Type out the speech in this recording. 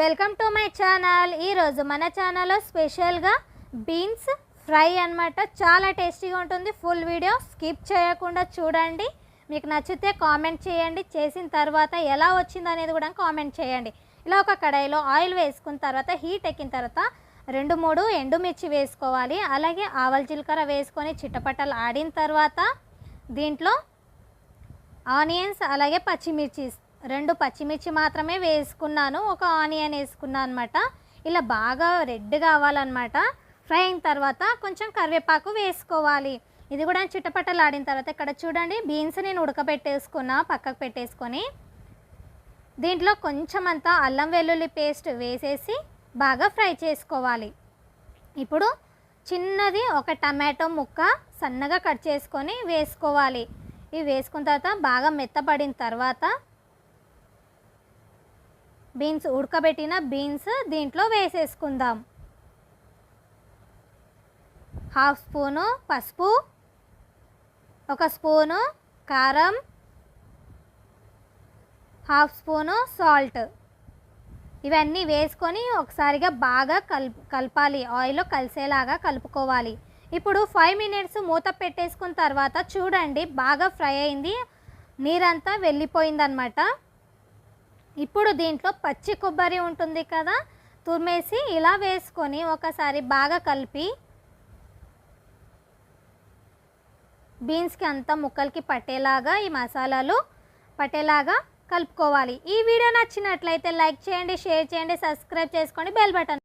Welcome to my channel. ఈరోజు మన ఛానల్లో స్పెషల్గా బీన్స్ ఫ్రై అన్నమాట. చాలా టేస్టీగా ఉంటుంది. ఫుల్ వీడియో స్కిప్ చేయకుండా చూడండి. మీకు నచ్చితే కామెంట్ చేయండి. చేసిన తర్వాత ఎలా వచ్చింది అనేది కూడా కామెంట్ చేయండి. ఇలా ఒక కడాయిలో ఆయిల్ వేసుకున్న తర్వాత హీట్ ఎక్కిన తర్వాత రెండు మూడు ఎండుమిర్చి వేసుకోవాలి. అలాగే ఆవల జీలకర్ర వేసుకొని చిట్టపట్టలు ఆడిన తర్వాత దీంట్లో ఆనియన్స్ అలాగే పచ్చిమిర్చి రెండు పచ్చిమిర్చి మాత్రమే వేసుకున్నాను ఒక ఆనియన్ వేసుకున్నాను అనమాట ఇలా బాగా రెడ్ కావాలన్నమాట. ఫ్రై అయిన తర్వాత కొంచెం కరివేపాకు వేసుకోవాలి. ఇది కూడా చిట్టపట్టలు ఆడిన తర్వాత ఇక్కడ చూడండి బీన్స్ నేను ఉడకబెట్టేసుకున్నా పక్కకు పెట్టేసుకొని. దీంట్లో కొంచెం అంతా అల్లం వెల్లుల్లి పేస్ట్ వేసేసి బాగా ఫ్రై చేసుకోవాలి. ఇప్పుడు చిన్నది ఒక టమాటో ముక్క సన్నగా కట్ చేసుకొని వేసుకోవాలి. ఇవి వేసుకున్న తర్వాత బాగా మెత్తపడిన తర్వాత బీన్స్ ఉడకబెట్టిన బీన్స్ దీంట్లో వేసేసుకుందాం. హాఫ్ స్పూను పసుపు ఒక స్పూను కారం హాఫ్ స్పూను సాల్ట్. ఇవన్నీ వేసుకొని ఒకసారిగా బాగా కల్ కలపాలి. ఆయిల్లో కలిసేలాగా కలుపుకోవాలి. ఇప్పుడు ఫైవ్ మినిట్స్ మూత పెట్టేసుకున్న తర్వాత చూడండి బాగా ఫ్రై అయింది. నీరంతా వెళ్ళిపోయిందనమాట ఇప్పుడు దీంట్లో పచ్చి కొబ్బరి ఉంటుంది కదా తురిమేసి ఇలా వేసుకొని ఒకసారి బాగా కలిపి బీన్స్కి అంతా ముక్కలకి పట్టేలాగా ఈ మసాలాలు పట్టేలాగా కలుపుకోవాలి. ఈ వీడియో నచ్చినట్లయితే లైక్ చేయండి షేర్ చేయండి సబ్స్క్రైబ్ చేసుకోండి బెల్ బటన్